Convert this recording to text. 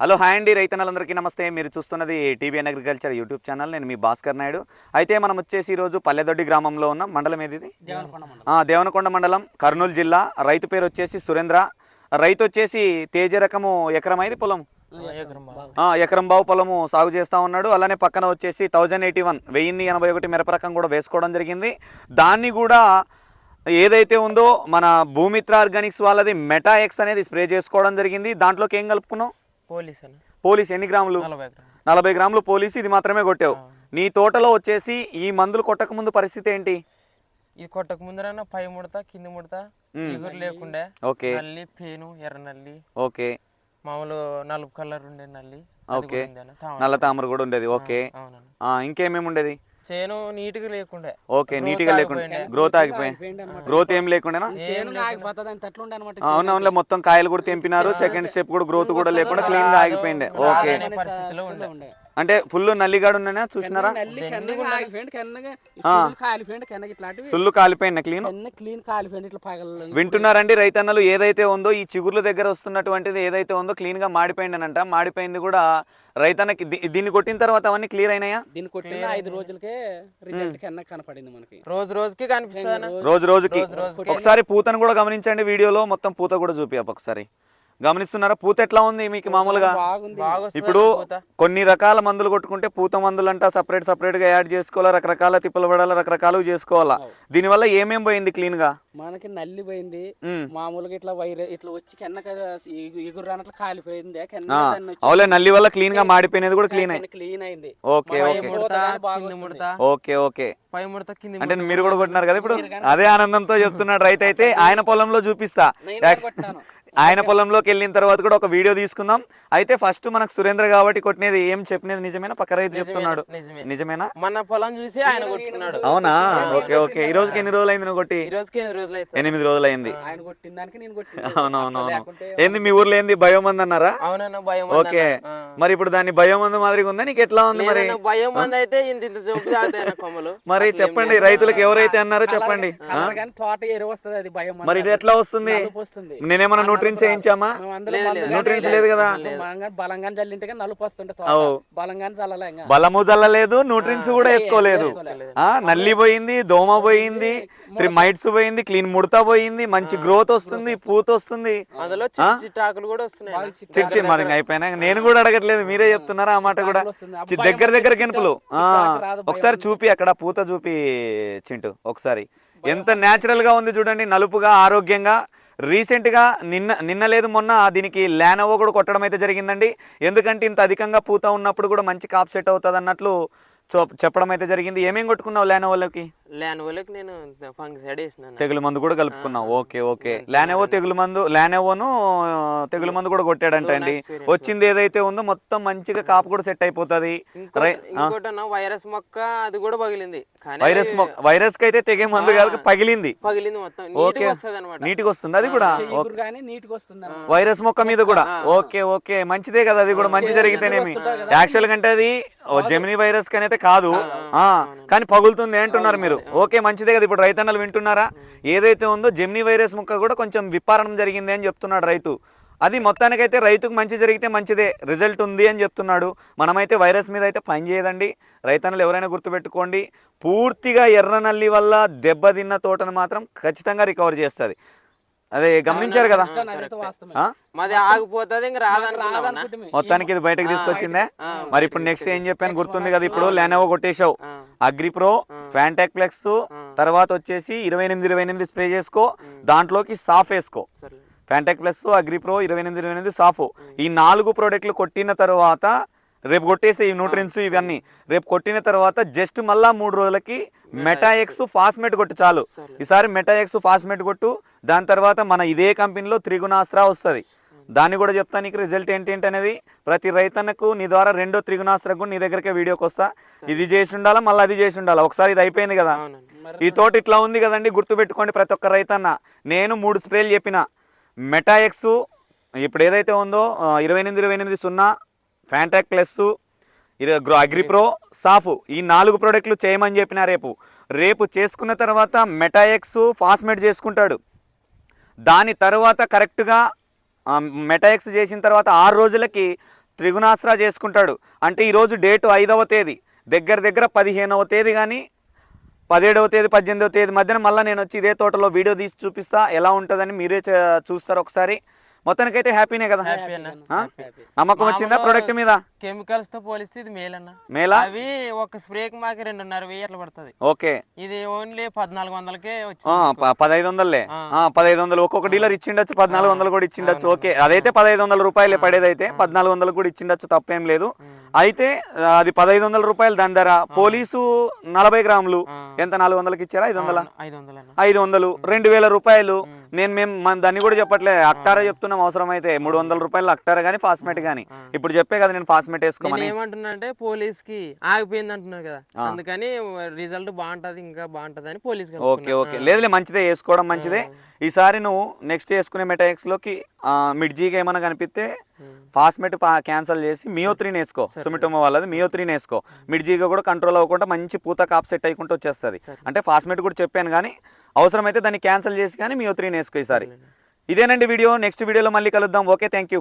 Hello hi అండి. రైతన్నలందరికీ నమస్తే. మీరు చూస్తున్నది టీవీఎన్ అగ్రికల్చర్ యూట్యూబ్ ఛానల్. నేను మీ భాస్కర్ నాయుడు. అయితే మనం వచ్చేసి ఈరోజు పల్లెదొడ్డి గ్రామంలో ఉన్న. మండలం ఏది ఇది? దేవనకొండ మండలం. ఆ, దేవనకొండ మండలం కర్నూలు జిల్లా. రైతు పేరు వచ్చేసి సురేంద్ర. రైతు వచ్చేసి తేజ రకము ఎకరం అయింది పొలం? ఎకరం బావు. పొలము సాగు చేస్తూ ఉన్నాడు. అలానే పక్కన వచ్చేసి థౌజండ్ ఎయిటీ వన్ వెయ్యిన్ని ఎనభై ఒకటి మిరప రకం కూడా వేసుకోవడం జరిగింది. దాన్ని కూడా ఏదైతే ఉందో మన భూమిత్ర ఆర్గానిక్స్ వాళ్ళది మెటా ఎక్స్ అనేది స్ప్రే చేసుకోవడం జరిగింది. దాంట్లోకి ఏం కలుపుకున్నావు పోలీస్ ఎన్ని గ్రాములు? నలభై గ్రాములు. పోలీసు ఇది మాత్రమే కొట్టావు. నీ తోటలో వచ్చేసి ఈ మందులు కొట్టక ముందు పరిస్థితి ఏంటి? ఇది కొట్టక ముందరన్నా పై ముడత కింది ముడత ఇగురు లేకుండే ఓకే. నల్లి పేను ఎర్ర నల్లి. ఓకే. మామూలు నలుపు కలర్ ఉండే నల్లి ఓకే. నల్ల తామర కూడా ఉండేది. ఓకే. ఇంకేమేమి ఉండేది? చేను నీట్గా లేకుండే. ఓకే నీట్గా లేకుండా. గ్రోత్ ఆగిపోయి. గ్రోత్ ఏం లేకుండా. అవునవునులే మొత్తం కాయలు కూడా తెంపినారు సెకండ్ స్టెప్ కూడా గ్రోత్ కూడా లేకుండా క్లీన్గా ఆగిపోయింది ఓకే. అనే పరిస్థితిలో ఉండే. అంటే ఫుల్ నల్లిగాడు ఉన్నాయా చూసినారా? సుల్లు కాలిపోయింది క్లీన్? కెన్న క్లీన్ కాలిపోయింది ఇట్లా పగల వింటున్నారండి రైతన్నలు ఏదైతే ఉందో ఈ చిగుర్ల దగ్గర వస్తున్నటువంటిది ఏదైతే ఉందో క్లీన్గా మాడిపోయిందనంట. మాడిపోయింది కూడా రైతన్నకి దీన్ని కొట్టిన తర్వాత అవన్నీ క్లియర్ అయినాయా? దీన్ని కొట్టిన ఐదు రోజులకే రిజల్ట్ కెన్న కనపడింది మనకి. రోజు రోజుకి కనిపిస్తుంది రోజు రోజుకి. ఒకసారి పూతను కూడా గమనించండి వీడియోలో. మొత్తం పూత కూడా చూపియప్ప ఒకసారి. గమనిస్తున్నారా? పూత ఎట్లా ఉంది మీకు మామూలుగా? ఇప్పుడు. కొన్ని రకాల మందులు కొట్టుకుంటే పూత మందులు అంట సపరేట్ సపరేట్గా యాడ్ చేసుకోవాలా? రకరకాల తిప్పలు పడాలా? రకరకాలు చేసుకోవాలా? దీనివల్ల ఏమేం పోయింది క్లీన్గా? మనకి నల్లి పోయింది. మామూలుగా ఇట్లా వైర ఇట్లా వచ్చి కెన్న ఎగురు రానట్లు కాలిపోయింది. అవులే నల్లి వల్ల క్లీన్గా మాడిపోయినది కూడా క్లీన్ అయింది. Okay okay. ఓకే అంటే మీరు కూడా కొట్టినారు కదా ఇప్పుడు? అదే ఆనందంతో చెప్తున్నాడు రైతు అయితే ఆయన పొలంలో చూపిస్తా. నేను కూడా కొట్టాను. ఆయన పొలంలోకి వెళ్ళిన తర్వాత కూడా ఒక వీడియో తీసుకుందాం. అయితే ఫస్ట్ మనకు సురేంద్ర కాబట్టి కొట్టినది ఏం చెప్పినది నిజమేనా? పక్క రైతు చెప్తున్నాడు. నిజమే. నిజమేనా? మన పొలం చూసి ఆయన కొట్టుకున్నాడు. అవునా? Okay okay. ఈ రోజుకి ఎన్ని రోజులు అయింది నువ్వు కొట్టి? ఈ రోజుకి ఎన్ని రోజులు అయితే ఎనిమిది రోజులు అయింది ఆయన కొట్టిన దానికి నేను కొట్టిన. అవునవునవును. ఏంది మీ ఊర్లో ఏంది బయోమంది అన్నారా? ఓకే. మరి ఇప్పుడు దాన్ని బయోమందు మాదిరిగా ఉందా? నీకు ఎట్లా ఉంది మరి? భయం మంది అయితే మరి చెప్పండి రైతులకు ఎవరైతే అన్నారో చెప్పండి. తోట ఎరువు వస్తుంది అది భయం మరి ఇది ఎట్లా వస్తుంది. నేనేమన్నా న్యూట్రిన్స్ వేయించామా? న్యూట్రిన్స్ లేదు కదా? బలంగా కానీ నలుపు వస్తుంటే. బలంగా చల్లలే బలము జల్లలేదు న్యూట్రిన్స్ కూడా వేసుకోలేదు. ఆ నల్లి పోయింది దోమ పోయింది త్రీ మైట్స్ పోయింది క్లీన్ ముడత పోయింది మంచి గ్రోత్ వస్తుంది పూత వస్తుంది. అందులో చిన్న చిట్టాకులు కూడా వస్తున్నాయి. చిచ్చి మరి అయిపోయినా నేను కూడా అడగట్లేదు మీరే చెప్తున్నారా ఆ మాట కూడా? దగ్గర దగ్గర గెనుపులు ఆ, ఒకసారి చూపి అక్కడ పూత చూపి చింటూ ఒకసారి. ఎంత న్యాచురల్గా ఉంది చూడండి నలుపుగా ఆరోగ్యంగా. రీసెంట్గా నిన్న నిన్న లేదు మొన్న దీనికి ల్యానోవో కూడా కొట్టడం అయితే జరిగిందండి. ఎందుకంటే ఇంత అధికంగా పూత ఉన్నప్పుడు కూడా మంచి కాప్ సెట్ అవుతుంది అన్నట్లు చెప్పడం అయితే జరిగింది. ఏమేం కొట్టుకున్నావు ల్యానోవోలోకి లేని వాళ్ళకి నేను ఫంక్షన్ వేసినాను తెగులు మందు కూడా కలుపుకున్నావు. Okay okay. లానెవో తెగులు మందు లానెవోను తెగులు మందు కూడా కొట్టాడంట అండి. వచ్చింది ఏదైతే ఉందో మొత్తం మంచిగా కాపు కూడా సెట్ అయిపోతుంది. వైరస్ మొక్క అది కూడా పగిలింది. కానీ వైరస్ వైరస్కి అయితే తెగే మందు కాదు పగిలింది. పగిలింది మొత్తం. నీట్గా వస్తుంది అనమాట నీటికి వస్తుంది అది కూడా. వైరస్ మొక్క మీద కూడా? Okay okay. మంచిదే కదా అది కూడా మంచి జరిగితేనేమి. యాక్చువల్ కంటే అది జెమిని వైరస్ కని అయితే కాదు. ఆ కానీ పగులుతుంది అంటున్నారు మీరు. ఓకే మంచిదే కదా. ఇప్పుడు రైతన్నలు వింటున్నారా? ఏదైతే ఉందో జెమిని వైరస్ మొక్క కూడా కొంచెం విప్పారణం జరిగింది అని చెప్తున్నాడు రైతు. అది మొత్తానికైతే రైతుకు మంచి జరిగితే మంచిదే. రిజల్ట్ ఉంది అని చెప్తున్నాడు. మనమైతే వైరస్ మీద అయితే పని చేయదండి. రైతన్నలు ఎవరైనా గుర్తుపెట్టుకోండి. పూర్తిగా ఎర్ర నల్లి వల్ల దెబ్బతిన్న తోటను మాత్రం ఖచ్చితంగా రికవర్ చేస్తుంది. అదే గమనించారు కదా? మాది ఆగిపోతుంది ఇంక రాదనుకున్నాం అనుకుంటే మొత్తానికి ఇది బయటకు తీసుకొచ్చిందే? మరి ఇప్పుడు నెక్స్ట్ ఏం చెప్పాను? గుర్తుంది కదా ఇప్పుడు? లెనోవో కొట్టేశావు. అగ్రిప్రో ఫ్యాంటాక్ ప్లెక్స్ తర్వాత వచ్చేసి ఇరవై ఎనిమిది ఇరవై ఎనిమిది స్ప్రే చేసుకో. దాంట్లోకి సాఫ్ వేసుకో. ఫ్యాంటాక్ ప్లస్ అగ్రిప్రో ఇరవై ఎనిమిది ఇరవై ఎనిమిది సాఫ్. ఈ నాలుగు ప్రోడక్ట్లు కొట్టిన తర్వాత రేపు కొట్టేసి ఈ న్యూట్రిన్స్ ఇవన్నీ. రేపు కొట్టిన తర్వాత జస్ట్ మళ్ళా మూడు రోజులకి మెటాఎక్స్ ఫాస్మేట్ కొట్టు చాలు. ఈసారి మెటాఎక్స్ ఫాస్మేట్ కొట్టు. దాని తర్వాత మన ఇదే కంపెనీలో త్రిగుణాస్త్ర వస్తుంది. దాన్ని కూడా చెప్తాను. నీకు రిజల్ట్ ఏంటి అనేది ప్రతి రైతన్నకు నీ ద్వారా రెండో త్రిగుణాస్త్ర కూడా నీ దగ్గరకే వీడియోకి వస్తా. ఇది చేసి ఉండాలా? మళ్ళీ అది చేసి ఉండాలా? ఒకసారి ఇది అయిపోయింది కదా. ఈ తోట ఇట్లా ఉంది కదండి. గుర్తుపెట్టుకోండి ప్రతి ఒక్క రైతన్న. నేను మూడు స్ప్రేలు చెప్పిన. మెటాఎక్స్ ఇప్పుడు ఏదైతే ఉందో ఇరవై ఎనిమిది ఇరవై ఎనిమిది సున్నా ఫ్యాంటాక్ ప్లస్ గ్రో అగ్రిప్రో సాఫ్ ఈ నాలుగు ప్రోడక్ట్లు చేయమని చెప్పిన రేపు. రేపు చేసుకున్న తర్వాత మెటాఎక్స్ ఫాస్మేట్ చేసుకుంటాడు. దాని తర్వాత కరెక్ట్గా మెటాఎక్స్ చేసిన తర్వాత ఆరు రోజులకి త్రిగుణాస్త్రా చేసుకుంటాడు. అంటే ఈరోజు డేటు ఐదవ తేదీ. దగ్గర దగ్గర పదిహేనవ తేదీ కానీ పదిహేడవ తేదీ పద్దెనిమిదవ తేదీ మధ్యన మళ్ళీ నేను వచ్చి ఇదే తోటలో వీడియో తీసి చూపిస్తా. ఎలా ఉంటుందని మీరే చూస్తారు ఒకసారి మొత్తానికైతే హ్యాపీనే కదా? హ్యాపీ అన్న. ఆ? నమ్మకం వచ్చిందా ప్రొడక్ట్ మీద? కెమికల్స్తో పోలిస్తే ఇది మేల్ అన్న మేలా? అవి ఒక స్ప్రేకి మాకి రెండున్నర వెయ్యి అట్లా పడుతుంది. ఓకే. ఇది ఓన్లీ పద్నాలుగు వందలకే పదహైదు వందలే. ఆ, పదహైదు వందలు. ఒక్కొక్క డీలర్ ఇచ్చిండొచ్చు పద్నాలుగు వందలు కూడా ఇచ్చిండొచ్చు. ఓకే. అదైతే పదహైదు వందల రూపాయలే పడేదైతే పద్నాలుగు వందలు కూడా ఇచ్చిండొచ్చు తప్పేం లేదు. అయితే అది పదహైదు వందల రూపాయలు దాని ధర. పోలీసు నలభై గ్రాములు. ఎంత? నాలుగు వందలకి ఇచ్చారా? ఐదు వందల? ఐదు వందలు. రెండు వేల రూపాయలు. నేను మేము మన దాన్ని కూడా చెప్పట్లే. అక్టారా చెప్తున్నాం అవసరం అయితే మూడు వందల రూపాయలు అక్టారా కానీ ఫాస్మేట్ కానీ ఇప్పుడు చెప్పే కదా నేను ఫాస్మేట్ వేసుకోమని. ఏమంటున్నా అంటే పోలీస్కి ఆగిపోయింది అంటున్నారు కదా. అందుకని రిజల్ట్ బాగుంటది ఇంకా బాగుంటది అని పోలీస్ ఓకే ఓకే. లేదులే మంచిదే వేసుకోవడం మంచిదే. ఈసారి నువ్వు నెక్స్ట్ వేసుకునే మెటాక్స్లోకి మిడ్జీగా ఏమైనా కనిపిస్తే ఫాస్మేట్ క్యాన్సిల్ చేసి మియో త్రీని వేసుకో సుమిటోమో వాళ్ళది మియో త్రీని వేసుకో మిడ్జీగా కూడా కంట్రోల్ అవ్వకుండా మంచి పూత కాప్ సెట్ అయ్యకుండా వచ్చేస్తుంది. అంటే ఫాస్మేట్ కూడా చెప్పాను కానీ అవసరమైతే దాన్ని క్యాన్సిల్ చేసి కానీ మియో త్రీని వేసుకో ఈసారి. ఇదేనండి వీడియో. నెక్స్ట్ వీడియోలో మళ్ళీ కలుద్దాం. Okay thank you.